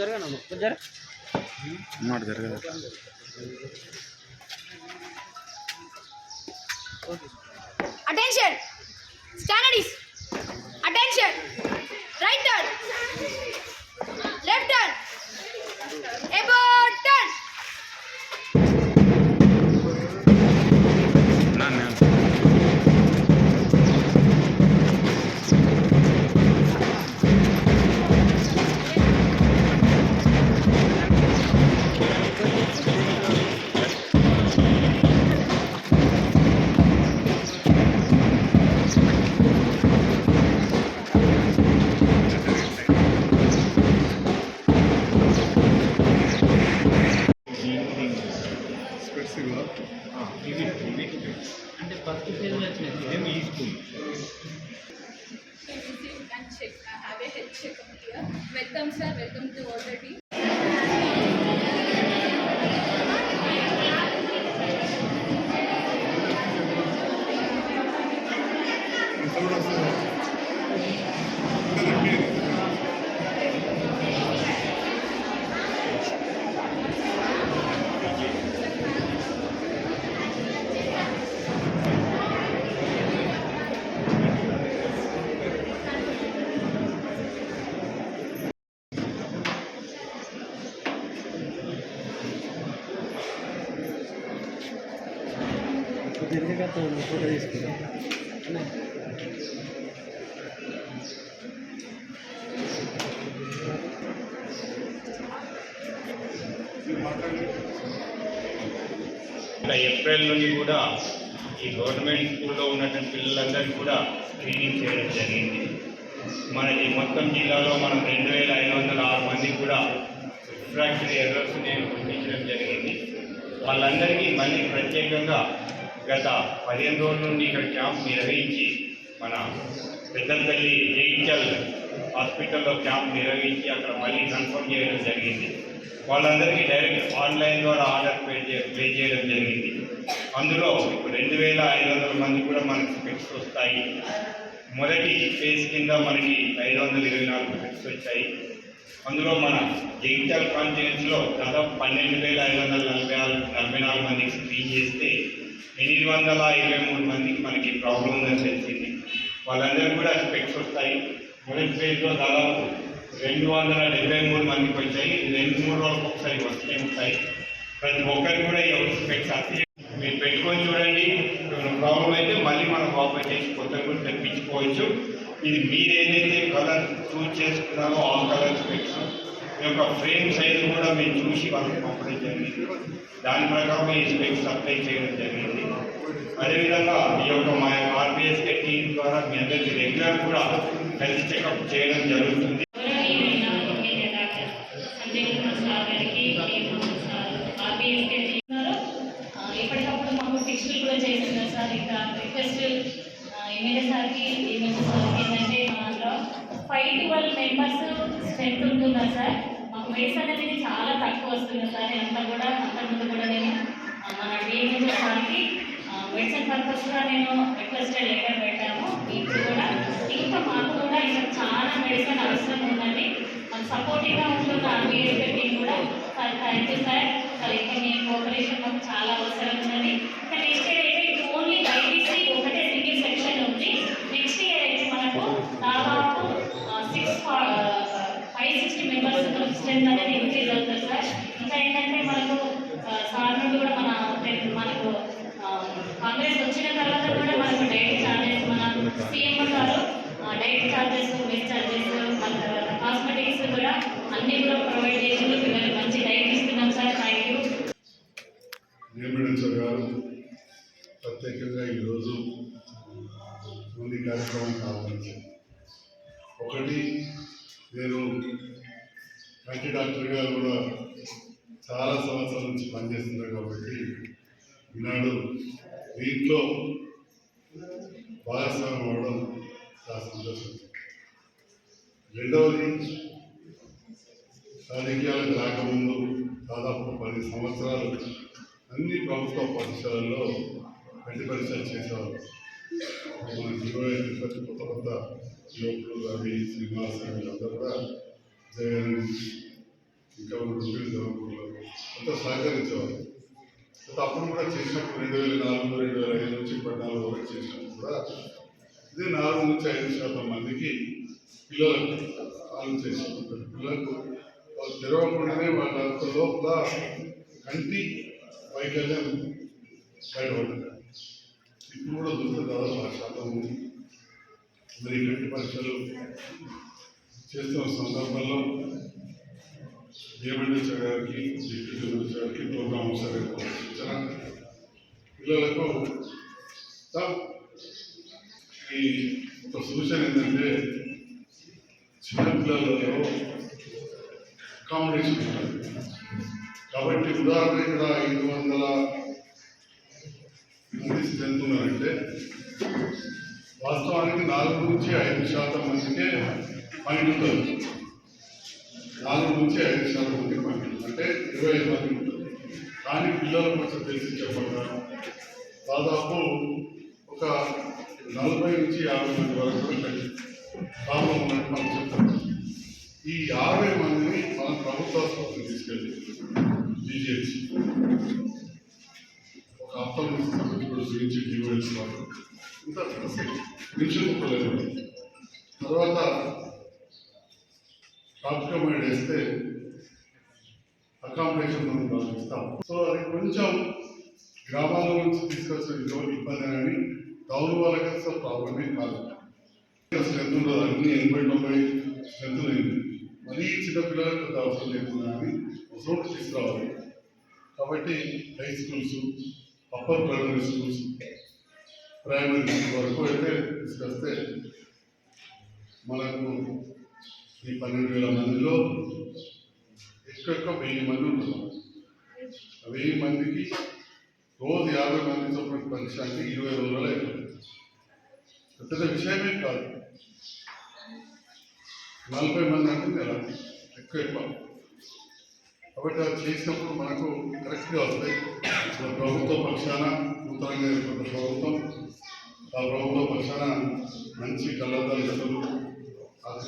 జరగనమ్మా జర మాట జరగదు Attention! Standards! ఏప్రిల్ నుండి కూడా ఈ గవర్నమెంట్ స్కూల్లో ఉన్నటువంటి పిల్లలందరికీ కూడా స్క్రీనింగ్ చేయడం జరిగింది. మనకి మొత్తం జిల్లాలో మనం రెండు వేల ఐదు వందల ఆరు మందికి కూడా రిఫ్రాక్టరీ ఎర్రర్స్ నేను గుర్తించడం జరిగింది. వాళ్ళందరికీ మళ్ళీ ప్రత్యేకంగా గత పదిహేను రోజుల నుండి ఇక్కడ క్యాంప్ నిర్వహించి మన పెద్దపల్లి జయించాలి హాస్పిటల్లో క్యాంప్ నిర్వహించి అక్కడ మళ్ళీ కన్ఫర్మ్ చేయడం జరిగింది. వాళ్ళందరికీ డైరెక్ట్ ఆన్లైన్ ద్వారా ఆర్డర్ పే పే చేయడం జరిగింది. అందులో ఇప్పుడు రెండు వేల ఐదు వందల మంది కూడా మనకి స్పెక్స్ వస్తాయి. మొదటి ఫేజ్ కింద మనకి ఐదు వందల ఇరవై నాలుగు ఫిక్స్ వచ్చాయి. అందులో మన జగిత్యాల కాన్ఫరెన్స్లో దాదాపు పన్నెండు వేల ఐదు వందల నలభై ఆరు నలభై నాలుగు మందికి స్క్రీన్ చేస్తే ఎనిమిది వందల ఇరవై మూడు మందికి మనకి ప్రాబ్లం ఉందని తెలిసింది. వాళ్ళందరికీ కూడా స్పెక్స్ వస్తాయి. మొదటి ఫేజ్లో దాదాపు రెండు వందల డెబ్బై మూడు మందికి వచ్చాయి రెండు మూడు రోజులకు ఒకసారి వస్తూనే ఉంటాయి ప్రతి ఒక్కరికి కూడా ఈ స్పెక్స్ అతి మీరు పెట్టుకొని చూడండి. ప్రాబ్లం అయితే మళ్ళీ మనం ఆఫర్ చేసి కొత్తగా కూడా తెప్పించుకోవచ్చు. ఇది మీరు ఏదైతే కలర్ చూస్ చేసుకున్నారో ఆ కలర్ స్పెక్స్ ఈ యొక్క ఫ్రేమ్ సైజ్ కూడా మీరు చూసి వాళ్ళకి పంపడం జరిగింది దాని ప్రకారం ఈ స్పెక్స్ అప్లై చేయడం జరిగింది. అదేవిధంగా ఈ యొక్క మా ఆర్బిఎస్కే టీం ద్వారా మీ అందరికీ రెగ్యులర్ కూడా హెల్త్ చెకప్ చేయడం జరుగుతుంది. ఎప్పటికప్పుడు మాకు టెస్టులు కూడా చేస్తున్నారు సార్. ఇంకా రిక్వెస్ట్ ఎమ్మెల్యే సార్కి ఎమ్మెల్యే సార్కి ఏంటంటే మా ఫైవ్ ట్వెల్వ్ మెంబర్స్ స్ట్రెంత్ ఉంటుందా సార్. మాకు మెడిసిన్ అనేది చాలా తక్కువ వస్తుంది సార్. అంతా కూడా అంతకుముందు కూడా నేను ఆ, మన డిఎంఎస్ సార్కి మెడిసిన్ పర్పస్గా నేను రిక్వెస్టెడ్ లెటర్ పెట్టాము మీకు కూడా ఇంకా మాకు కూడా ఇంకా చాలా మెడిసిన్ అవసరం ఉందండి. మాకు సపోర్టివ్గా ఉంటుంది ఆర్బీఐ టీం కూడా. Sir thank you sir sir ఇంకా మీ కోఆపరేషన్ మాకు చాలా అవసరం ఉందండి. ఇంకా నెక్స్ట్ ఇయర్ అయితే ఇప్పుడు ఓన్లీ బైపీసీ ఒకటే సింగిల్ సెక్షన్ ఉంది. నెక్స్ట్ ఇయర్ అయితే మనకు దాదాపు six five sixty members strength అనేది ఇంక్రీజ్ అవుతుంది సార్ ఇంకా ఏంటంటే మనకు సార్ నుండి కూడా మన మనకు ఆ, వచ్చిన తర్వాత కూడా మనకు డైట్ ఛార్జెస్ మన CM garu diet charges mess charges మన తర్వాత కాస్మెటిక్స్ కూడా అన్ని కూడా ప్రొవైడ్ చేసి పిల్లలకు మంచి డైట్ ఇస్తున్నాం సార్. థ్యాంక్ యూ గారు ప్రత్యేకంగా ఈరోజు కొన్ని కార్యక్రమం కావాలి ఒకటి నేను కంటి డాక్టర్ గారు కూడా చాలా సంవత్సరాల నుంచి పనిచేస్తున్నాను కాబట్టి ఈనాడు దీంట్లో భాగస్వామ్యం అవడం చాలా సంతోషం. రెండవది రాజకీయాలకు రాకముందు దాదాపు పది సంవత్సరాలు అన్ని ప్రభుత్వ పాఠశాలల్లో కంటి పరీక్షలు చేసేవారు. మన జీవో తిరుపతి కొత్త కొత్త యువకులు రవి శ్రీనివాస్ వీళ్ళందరూ కూడా జగన్ ఇంకా రెండు జరుగుతున్నారు అంత సహకరించేవారు. అప్పుడు కూడా చేసినప్పుడు రెండు వేల నాలుగు రెండు వేల ఐదు నుంచి పద్నాలుగు వరకు చేసినప్పుడు కూడా ఇదే నాలుగు నుంచి ఐదు శాతం మందికి పిల్లలకు పాలన చేసినప్పుడు పిల్లలకు వాళ్ళు తెరవకుండానే వాళ్ళ లోపల కంటి వైకల్యం బయటపడ్డారు ఇప్పుడు కూడా చూస్తే దాదాపు ఆ శాతం ఉంది మరి కంటి పరీక్షలు చేస్తున్న సందర్భంలో ఏమండీ గారికి డిప్యూటీ గారికి ప్రోగ్రామ్ ఆఫీసర్ గారికి సూచన పిల్లలకు ఈ ఒక సూచన ఏంటంటే చిన్నపిల్లలలో అకామిడేషన్ ఉంటుంది కాబట్టి ఉదాహరణ ఇక్కడ ఐదు వందల మంది స్ట్రెంత్ ఉన్నారంటే వాస్తవానికి నాలుగు నుంచి ఐదు శాతం మందికే మైండ్ ఉంటుంది. నాలుగు నుంచి ఐదు శాతం మంది పని అంటే ఇరవై ఐదు మంది ఉంటుంది. కానీ పిల్లల కోసం తెలిసి చెప్పగా దాదాపు ఒక నలభై నుంచి యాభై మంది వరకు కూడా ప్రాబ్లం ఉన్నట్టు మనం చెప్తాం. ఈ యాభై మందిని మన ప్రభుత్వ ఆసుపత్రికి తీసుకెళ్ళి బీజేపీ ఒక అర్థం ఇప్పుడు గురించి డివైడ్స్ వాళ్ళు. ఇంత నిమిషం తర్వాత టాపికమైడ్ వేస్తే అకామిడేషన్ మనం వాళ్ళకి ఇస్తాం. సో అది కొంచెం గ్రామాల నుంచి తీసుకొచ్చిన ఇటువంటి ఇబ్బంది అని టౌన్ వాళ్ళకి అసలు ప్రాబ్లమే కాదు. స్ట్రెంత్ ఉండదు అన్ని ఎనభై తొంభై స్ట్రెంత్ లేదు మరీ చిన్నపిల్లలకు పెద్ద అవసరం లేకుండా అని అవసరం తీసుకురావాలి. కాబట్టి high schools upper primary schools primary school వరకు అయితే తీసుకొస్తే మనకు ఈ పన్నెండు వేల మందిలో ఎక్కువ వెయ్యి మంది ఉంటున్నారు ఆ వెయ్యి మందికి రోజు యాభై మంది చొప్పున పరీక్ష ఇరవై రోజులు అయిపోతుంది. పెద్ద విషయమే కాదు. నలభై మంది అంటే నెల ఎక్కువ ఎక్కువ. కాబట్టి అది చేసినప్పుడు మనకు కరెక్ట్గా వస్తాయి. మన ప్రభుత్వ పక్షాన నూతనంగా ఏర్పడిన ప్రభుత్వం ఆ ప్రభుత్వ పక్షాన మంచి కళ్ళద్దాలు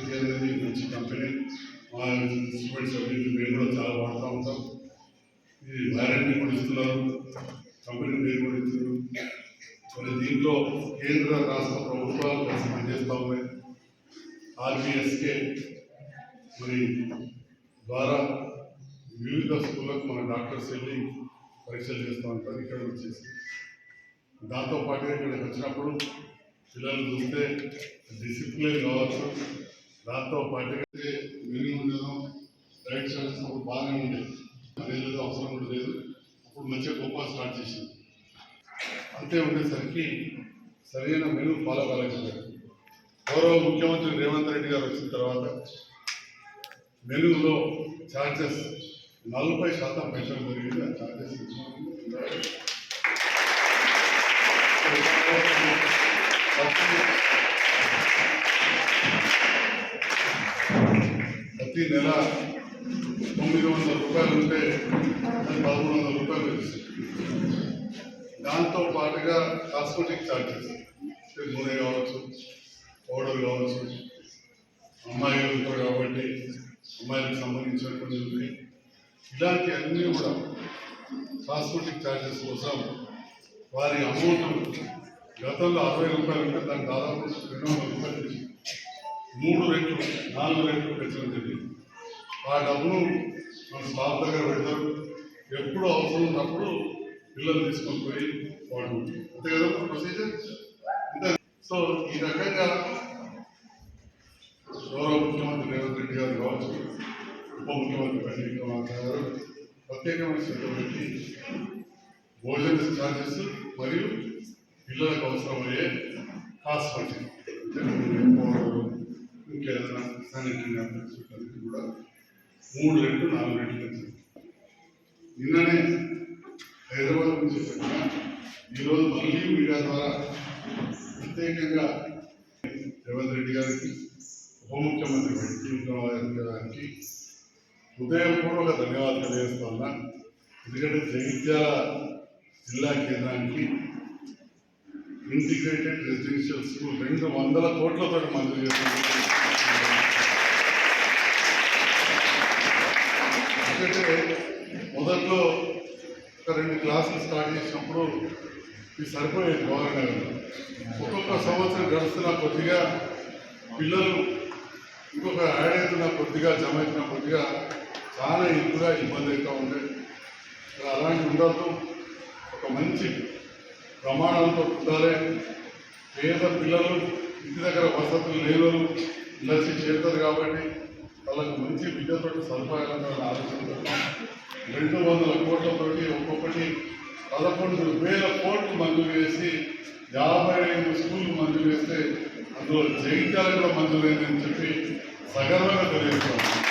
జతలు అనేది మంచి కంపెనీ మా మేము కూడా చాలా వాడుతూ ఉంటాం ఇది వారంటీ కూడా ఇస్తున్నారు కంపెనీ పేరు కూడా ఇస్తున్నారు మరి దీంట్లో కేంద్ర రాష్ట్ర ప్రభుత్వాలు కలిసి పనిచేస్తూ ఉన్నాయి ఆర్బీఎస్కే మరి ద్వారా వివిధ స్కూళ్ళకు మన డాక్టర్స్ వెళ్ళి పరీక్షలు చేస్తూ ఉంటారు ఇక్కడ వచ్చేసి దాంతోపాటుగా ఇక్కడికి వచ్చినప్పుడు పిల్లలు చూస్తే డిసిప్లిన్ కావచ్చు దాంతో పాటుగా మెనీ ఉండడం రైట్ సైడ్స్ అప్పుడు బాగానే ఉండేది అనేది అవసరం కూడా లేదు. అప్పుడు మంచిగా గొప్ప స్టార్ట్ చేసింది. అంతే ఉండేసరికి సరైన మెను ఫాలో కాలేకపోయారు. గౌరవ ముఖ్యమంత్రి రేవంత్ రెడ్డి గారు వచ్చిన తర్వాత మెనూలో ఛార్జెస్ నలభై శాతం పెంచడం జరిగింది ఆ ఛార్జెస్ ప్రతి నెల తొమ్మిది వందల రూపాయలు ఉంటే అది పదమూడు వందల రూపాయలు వచ్చింది దాంతో పాటుగా కాస్మెటిక్ ఛార్జెస్ నూనె కావచ్చు పౌడర్ కావచ్చు అమ్మాయిలు ఉంటారు కాబట్టి అమ్మాయిలకు సంబంధించినటువంటి ఉంటాయి. ఇలాంటి అన్నీ కూడా కాస్మెటిక్ ఛార్జెస్ కోసం వారి అమౌంట్ గతంలో అరవై రూపాయలు ఉంటే దానికి దాదాపు రెండు వందల రూపాయలు. మూడు రెట్లు నాలుగు రెట్లు పెంచడం జరిగింది. ఆ డబ్బులు మన స్టాఫ్ పెడతారు ఎప్పుడు అవసరం ఉన్నప్పుడు పిల్లలు తీసుకొని పోయి వాడు అంతే కదా ప్రొసీజర్ అంతే. సో ఈ రకంగా గౌరవ ముఖ్యమంత్రి రేవంత్ రెడ్డి గారు కావచ్చు ఉప ముఖ్యమంత్రి బండి విక్రమార్క గారు ప్రత్యేకమైన శ్రద్ధ పెట్టి భోజన ఛార్జెస్ మరియు పిల్లలకు అవసరమయ్యే హాస్పిటల్ ఇంకేదైనా శానిటరీ కూడా మూడు రెట్లు నాలుగు రెట్లు నిన్ననే హైదరాబాద్ నుంచి చెప్పిన ఈరోజు మళ్ళీ మీడియా ద్వారా ప్రత్యేకంగా రేవంత్ రెడ్డి గారికి ఉప ముఖ్యమంత్రి వెంకీ విక్రమార్క గారికి హృదయపూర్వక ధన్యవాదాలు తెలియజేస్తున్నా. ఎందుకంటే జగిత్యాల జిల్లా కేంద్రానికి ఇంటిగ్రేటెడ్ రెసిడెన్షియల్ స్కూల్ రెండు వందల కోట్లతో మంజూరు చేస్తున్నారు. ఎందుకంటే మొదట్లో ఒక రెండు క్లాసులు స్టార్ట్ చేసినప్పుడు ఇది సరిపోయేది గవర్నమెంట్. ఒక్కొక్క సంవత్సరం గడుస్తున్న కొద్దిగా పిల్లలు ఇంకొక యాడ్ అవుతున్న కొద్దిగా జమ అవుతున్న కొద్దిగా చాలా ఎక్కువగా ఇబ్బంది అవుతూ ఉండే. అలాంటి ఉండద్దు. ఒక మంచి ప్రమాణంతో ఉండాలి. పేద పిల్లలు ఇంటి దగ్గర వసతులు లేని నచ్చి చేరుతారు కాబట్టి వాళ్ళకు మంచి విద్యతో సదుపాయాలను ఆలోచించారు. రెండు వందల కోట్లతోటి ఒక్కొక్కటి పదకొండు వేల కోట్లు మంజూరు వేసి యాభై ఐదు స్కూళ్ళు మంజూరు చేస్తే అందులో జగిత్యాల కూడా మంజూరు చెప్పి సగర్వంగా తెలియజేస్తాను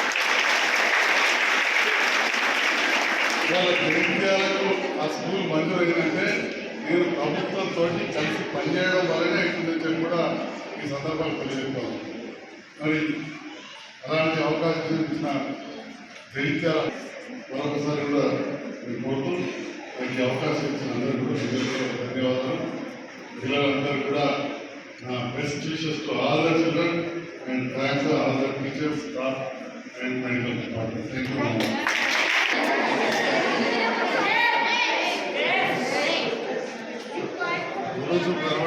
ఇవాళ జగిత్యాలకు ఆ స్కూల్ మంజూరు అయిందంటే నేను ప్రభుత్వంతో కలిసి పనిచేయడం వల్లనే అవుతుందని చెప్పి కూడా ఈ సందర్భాలు తెలియజేస్తాను మరి అలాంటి అవకాశం ఇచ్చిన జగిత్యాల మరొకసారి కూడా నేను కోరుతూ నాకు ఈ అవకాశం ఇచ్చిన అందరూ కూడా హృదయపూర్వక ధన్యవాదాలు పిల్లలందరూ కూడా నా best wishes to all the children and thanks all the teachers staff and medical department thank you ఈరోజు కనబడుతుంది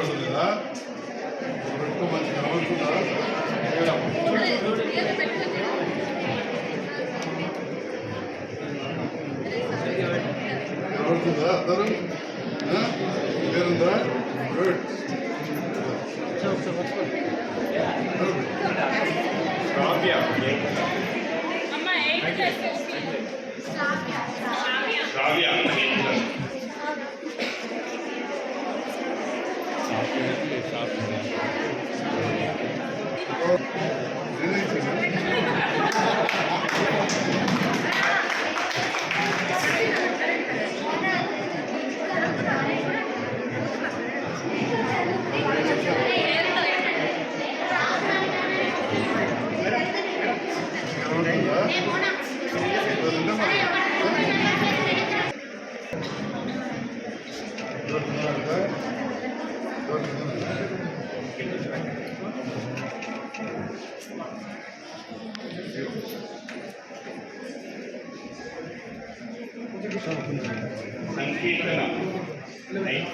Shravya Ramona. Class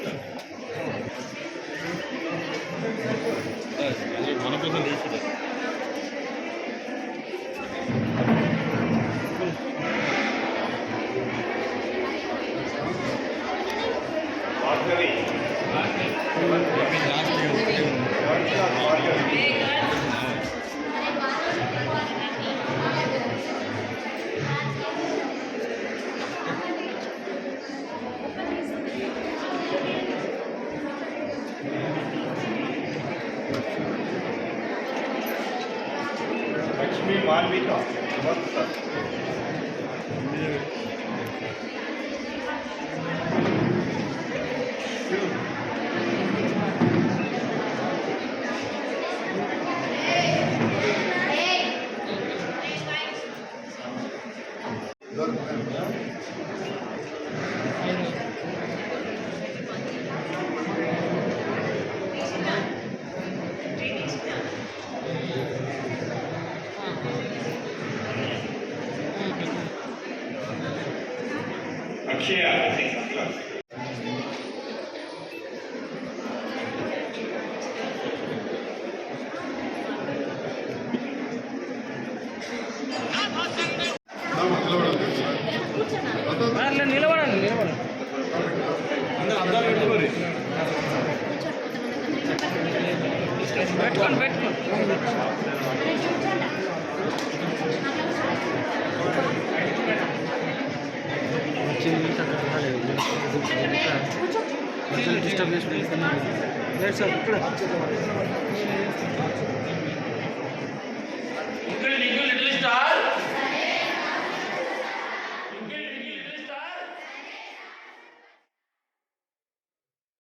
Kavya Lakshmi Malavika Vatsa నిలబడండి పెట్టుకోండి పెట్టుకోండి వచ్చింది అక్కడ రాలేదు డిస్టర్బ్ చేసి సార్ ఇక్కడ